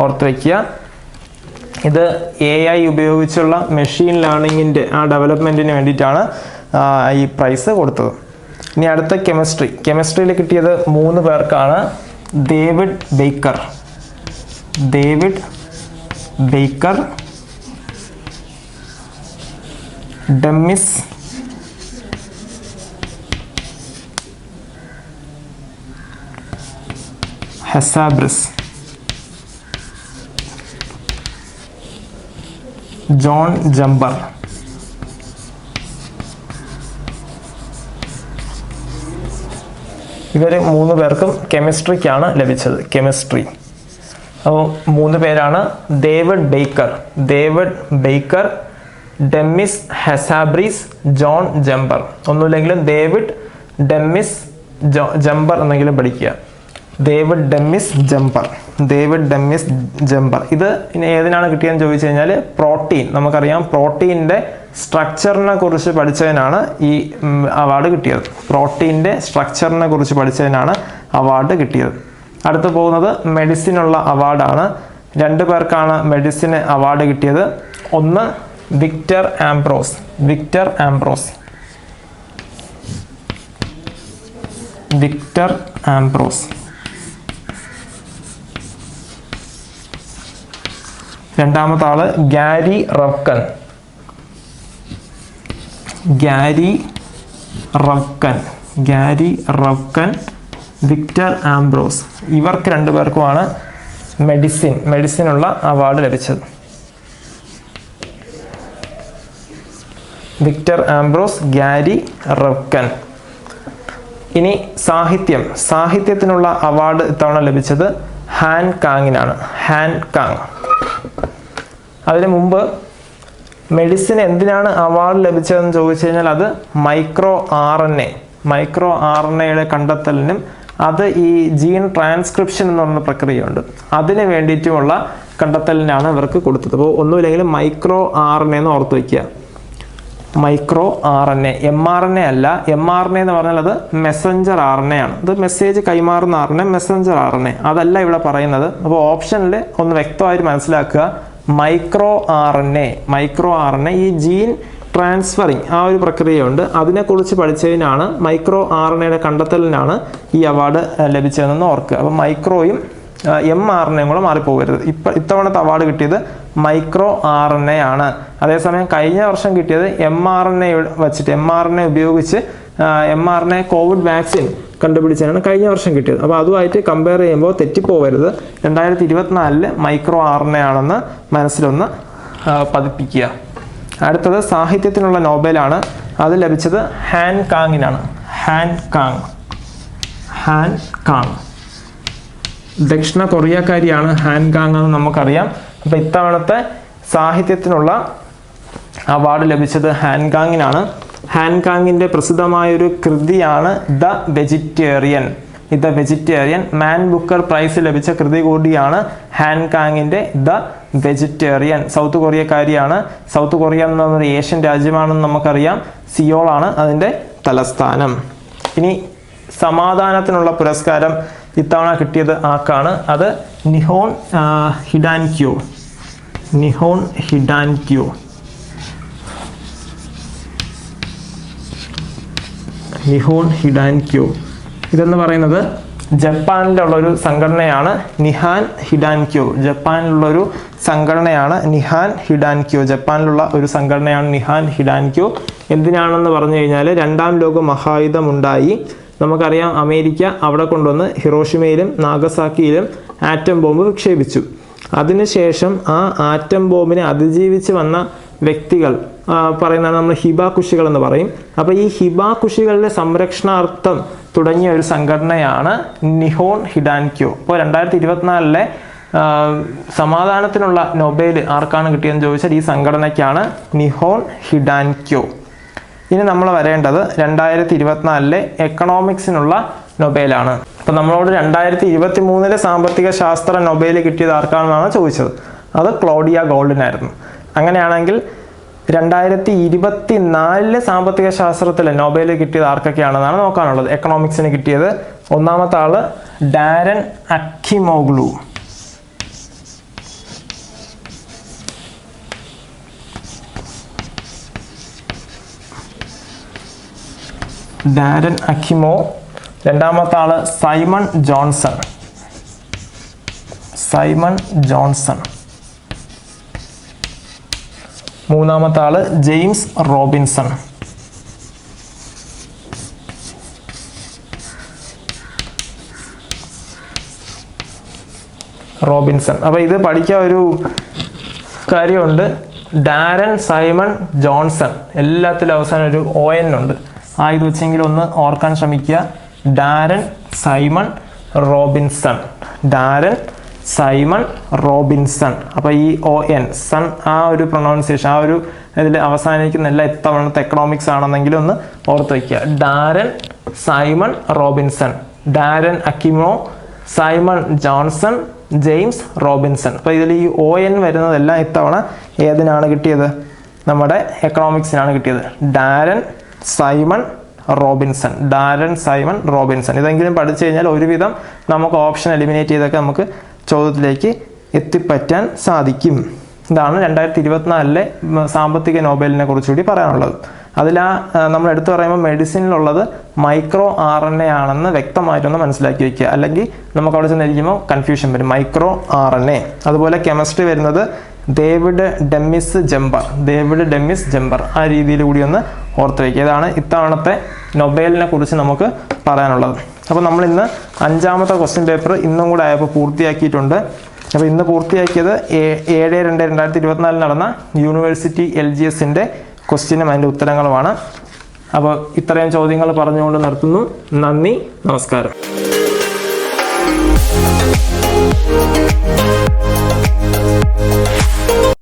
Speaker 1: ഓർത്ത് വയ്ക്കുക ഇത് എ ഐ ഉപയോഗിച്ചുള്ള മെഷീൻ ലേണിങ്ങിന്റെ ആ ഡെവലപ്മെന്റിന് വേണ്ടിയിട്ടാണ് ഈ പ്രൈസ് കൊടുത്തത്. ഇനി അടുത്ത കെമിസ്ട്രി കെമിസ്ട്രിയിൽ കിട്ടിയത് മൂന്ന് പേർക്കാണ്. David Baker. David Baker Demis Hassabis John Jumper. ഇവർ മൂന്ന് പേർക്കും കെമിസ്ട്രിക്കാണ് ലഭിച്ചത് കെമിസ്ട്രി. അപ്പോൾ മൂന്ന് പേരാണ്. David Baker. David Baker Demis Hassabis John Jumper ഒന്നുമില്ലെങ്കിലും ഡേവിഡ് ഡെമ്മിസ് ജംബർ എന്നെങ്കിലും പഠിക്കുക. David Demis Jumper David Demis Jumper ഇത് ഇനി ഏതിനാണ് കിട്ടിയതെന്ന് ചോദിച്ചു കഴിഞ്ഞാൽ പ്രോട്ടീൻ. നമുക്കറിയാം പ്രോട്ടീന്റെ സ്ട്രക്ചറിനെ കുറിച്ച് പഠിച്ചതിനാണ് ഈ അവാർഡ് കിട്ടിയത്. പ്രോട്ടീന്റെ സ്ട്രക്ചറിനെ കുറിച്ച് പഠിച്ചതിനാണ് അവാർഡ് കിട്ടിയത്. അടുത്ത് പോകുന്നത് മെഡിസിനുള്ള അവാർഡാണ്. രണ്ട് പേർക്കാണ് മെഡിസിന് അവാർഡ് കിട്ടിയത്. ഒന്ന് Victor Ambros. Victor Ambros. Victor Ambros. രണ്ടാമത്തെ ആൾ Gary Ruvkun. Gary Ruvkun. Gary Ruvkun. Victor Ambros. ഇവർക്ക് രണ്ടുപേർക്കുമാണ് മെഡിസിൻ മെഡിസിനുള്ള അവാർഡ് ലഭിച്ചത്. വിക്ടർ ആംബ്രോസ് ഗാരി റവ്കൻ ഇനി സാഹിത്യം. സാഹിത്യത്തിനുള്ള അവാർഡ് ഇത്തവണ ലഭിച്ചത് ഹാൻ കാങ്ങിനാണ്. Han Kang. അതിനു മുമ്പ് മെഡിസിൻ എന്തിനാണ് അവാർഡ് ലഭിച്ചതെന്ന് ചോദിച്ചു കഴിഞ്ഞാൽ അത് micro R N A. Micro R N എയുടെ കണ്ടെത്തലിനും അത് ഈ ജീൻ ട്രാൻസ്ക്രിപ്ഷൻ എന്ന് പറയുന്ന പ്രക്രിയയുണ്ട്. അതിന് വേണ്ടിയിട്ടുമുള്ള കണ്ടെത്തലിനാണ് ഇവർക്ക് കൊടുത്തത്. അപ്പോൾ ഒന്നുമില്ലെങ്കിലും മൈക്രോ ആർ എൻ എന്ന് ഓർത്ത് വയ്ക്കുക micro R N A M R N A അല്ല. എം ആർ എൻ എ എന്ന് പറഞ്ഞാൽ അത് മെസ്സഞ്ചർ ആർ എൻ എ ആണ്. ഇത് മെസ്സേജ് കൈമാറുന്ന R N A messenger R N A അതല്ല ഇവിടെ പറയുന്നത്. അപ്പോൾ ഓപ്ഷനിൽ ഒന്ന് വ്യക്തമായിട്ട് മനസ്സിലാക്കുക. Micro R N A micro R N A ഈ ജീൻ ട്രാൻസ്ഫറിങ് ആ ഒരു പ്രക്രിയയുണ്ട്. അതിനെക്കുറിച്ച് പഠിച്ചതിനാണ് മൈക്രോ ആർ എൻ എയുടെ കണ്ടെത്തലിനാണ് ഈ അവാർഡ് ലഭിച്ചതെന്ന് ഓർക്കുക. അപ്പോൾ മൈക്രോയും എം ആർ എൻ എയും കൂടെ മാറിപ്പോകരുത്. ഇപ്പം ഇത്തവണത്തെ അവാർഡ് കിട്ടിയത് മൈക്രോ ആർ എൻ എ ആണ്. അതേസമയം കഴിഞ്ഞ വർഷം കിട്ടിയത് എം ആർ എൻ എ വെച്ചിട്ട് എം ആർ എൻ എ ഉപയോഗിച്ച് M R N A covid vaccine കണ്ടുപിടിച്ചതാണ് കഴിഞ്ഞ വർഷം കിട്ടിയത്. അപ്പോൾ അതുമായിട്ട് കമ്പയർ ചെയ്യുമ്പോൾ തെറ്റിപ്പോവരുത്. രണ്ടായിരത്തി ഇരുപത്തിനാലിൽ മൈക്രോ ആർ എൻ ആണെന്ന് മനസ്സിലൊന്ന് പതിപ്പിക്കുക. അടുത്തത് സാഹിത്യത്തിനുള്ള നോബലാണ്. അത് ലഭിച്ചത് Han കാങ്ങിനാണ്. Han Kang. Han Kang. ദക്ഷിണ കൊറിയക്കാരിയാണ് ഹാൻ കാങ് എന്ന് നമുക്കറിയാം. അപ്പോൾ ഇത്തവണത്തെ സാഹിത്യത്തിനുള്ള അവാർഡ് ലഭിച്ചത് ഹാൻകാങ്ങിനാണ് ഹാൻകാങ്ങിന്റെ പ്രസിദ്ധമായൊരു കൃതിയാണ് the vegetarian. The vegetarian Man Booker prize ലഭിച്ച കൃതി കൂടിയാണ് ഹാൻകാങ്ങിന്റെ ദ വെജിറ്റേറിയൻ. സൗത്ത് കൊറിയക്കാരിയാണ്. സൗത്ത് കൊറിയ എന്ന് പറയുന്നത് ഏഷ്യൻ രാജ്യമാണെന്ന് നമുക്കറിയാം. സിയോളാണ് അതിന്റെ തലസ്ഥാനം. ഇനി സമാധാനത്തിനുള്ള പുരസ്കാരം ഇത്തവണ കിട്ടിയത് ആക്കാണ് അത് Nihon Hidankyo. Nihon Hidankyo. Nihon Hidankyo. ഇതെന്ന് പറയുന്നത് ജപ്പാനിലുള്ള ഒരു സംഘടനയാണ് നിഹാൻ ഹിഡാൻ ക്യൂ. ജപ്പാനിലുള്ള ജപ്പാനിലുള്ളൊരു സംഘടനയാണ് നിഹാൻ ഹിഡാൻ ക്യൂ. ജപ്പാനിലുള്ള ഒരു സംഘടനയാണ് നിഹാൻ ഹിഡാൻ ക്യൂ. എന്തിനാണെന്ന് പറഞ്ഞു കഴിഞ്ഞാൽ രണ്ടാം ലോക മഹായുധമുണ്ടായി നമുക്കറിയാം അമേരിക്ക അവിടെ കൊണ്ടുവന്ന് ഹിറോഷിമയിലും നാഗസാക്കിയിലും ആറ്റം ബോംബ് വിക്ഷേപിച്ചു. അതിനുശേഷം ആ ആറ്റം ബോംബിനെ അതിജീവിച്ച് വന്ന വ്യക്തികൾ പറയുന്നതാണ് നമ്മൾ ഹിബാകുഷികൾ എന്ന് പറയും. അപ്പോൾ ഈ ഹിബാകുഷികളുടെ സംരക്ഷണാർത്ഥം തുടങ്ങിയ ഒരു സംഘടനയാണ് നിഹോൺ ഹിഡാൻക്യോ. ഇപ്പോൾ രണ്ടായിരത്തി ഇരുപത്തിനാലിലെ സമാധാനത്തിനുള്ള നൊബേൽ ആർക്കാണ് കിട്ടിയെന്ന് ചോദിച്ചാൽ ഈ സംഘടനയ്ക്കാണ് നിഹോൺ ഹിഡാൻക്യോ. ഇനി നമ്മൾ വരേണ്ടത് രണ്ടായിരത്തി ഇരുപത്തിനാലിലെ എക്കണോമിക്സിനുള്ള നൊബേലാണ്. അപ്പോൾ നമ്മളോട് രണ്ടായിരത്തി ഇരുപത്തി മൂന്നിലെ സാമ്പത്തിക ശാസ്ത്ര നൊബേൽ കിട്ടിയത് ആർക്കാണെന്നാണ് ചോദിച്ചത്. അത് ക്ലോഡിയ ഗോൾഡിനായിരുന്നു. അങ്ങനെയാണെങ്കിൽ രണ്ടായിരത്തി ഇരുപത്തി നാലിലെ സാമ്പത്തിക ശാസ്ത്രത്തിൽ നോബേൽ കിട്ടിയത് ആർക്കൊക്കെയാണെന്നാണ് നോക്കാനുള്ളത്. എക്കണോമിക്സിന് കിട്ടിയത് ഒന്നാമത്തെ ആൾ ഡാരൻ അക്കിമോഗ്ലു ഡാരൻ അക്കിമോ രണ്ടാമത്തെ ആൾ സൈമൺ ജോൺസൺ. Simon Johnson. മൂന്നാമത്തെ ആൾ ജെയിംസ് റോബിൻസൺ. റോബിൻസൺ. അപ്പോൾ ഇത് പഠിക്കാൻ ഒരു കാര്യമുണ്ട്. Daron Simon Johnson. എല്ലാത്തിലും അവസാനം ഒരു ഒ എൻ ഉണ്ട്. ആ ഇത് വെച്ചെങ്കിലും ഒന്ന് ഓർക്കാൻ ശ്രമിക്കുക. Daron Simon Robinson. Daron Simon Robinson. അപ്പോൾ ഈ ഒ എൻ സൺ ആ ഒരു പ്രൊണൗൺസിയേഷൻ ആ ഒരു ഇതിൽ അവസാനിക്കുന്ന എല്ലാ ഇത്തവണത്തെ എക്കണോമിക്സ് ആണെന്നെങ്കിലും ഒന്ന് ഓർത്ത് വയ്ക്കുക ഡാരൻ സൈമൺ റോബിൻസൺ. ഡാരൻ അക്കിമോ സൈമൺ ജോൺസൺ ജെയിംസ് റോബിൻസൺ. അപ്പോൾ ഇതിൽ ഈ ഒ എൻ വരുന്നതെല്ലാം ഇത്തവണ ഏതിനാണ് കിട്ടിയത്? നമ്മുടെ എക്കണോമിക്സിനാണ് കിട്ടിയത്. Daron Simon Robinson. Daron Simon Robinson. ഇതെങ്കിലും പഠിച്ചു കഴിഞ്ഞാൽ ഒരുവിധം നമുക്ക് ഓപ്ഷൻ എലിമിനേറ്റ് ചെയ്തൊക്കെ നമുക്ക് ചോദ്യത്തിലേക്ക് എത്തിപ്പറ്റാൻ സാധിക്കും. ഇതാണ് രണ്ടായിരത്തി ഇരുപത്തിനാലിലെ സാമ്പത്തിക നോബലിനെ കുറിച്ചുകൂടി പറയാനുള്ളത്. അതിൽ ആ നമ്മൾ എടുത്തു പറയുമ്പോൾ മെഡിസിനിലുള്ളത് മൈക്രോ ആർ എൻ എ ആണെന്ന് വ്യക്തമായിട്ടൊന്ന് മനസ്സിലാക്കി വയ്ക്കുക അല്ലെങ്കിൽ നമുക്ക് അവിടെ ചെന്നിരിക്കുമ്പോൾ കൺഫ്യൂഷൻ വരും. Micro R N A. അതുപോലെ കെമിസ്ട്രി വരുന്നത് David Demis Jumper. David Demis Jumper. ആ രീതിയിൽ കൂടി ഒന്ന് ഓർത്ത് വയ്ക്കുക ഇതാണ് ഇത്തവണത്തെ നൊബേലിനെ കുറിച്ച് നമുക്ക് പറയാനുള്ളത്. അപ്പോൾ നമ്മൾ ഇന്ന് അഞ്ചാമത്തെ ക്വസ്റ്റ്യൻ പേപ്പർ ഇന്നും കൂടെ ആയപ്പോൾ പൂർത്തിയാക്കിയിട്ടുണ്ട്. അപ്പോൾ ഇന്ന് പൂർത്തിയാക്കിയത് ഏഴ് രണ്ട് രണ്ടായിരത്തി ഇരുപത്തിനാലിൽ നടന്ന യൂണിവേഴ്സിറ്റി എൽ ജി എസിന്റെ ക്വസ്റ്റ്യനും അതിന്റെ ഉത്തരങ്ങളുമാണ്. അപ്പോൾ ഇത്രയും ചോദ്യങ്ങൾ പറഞ്ഞുകൊണ്ട് നിർത്തുന്നു. നന്ദി. നമസ്കാരം.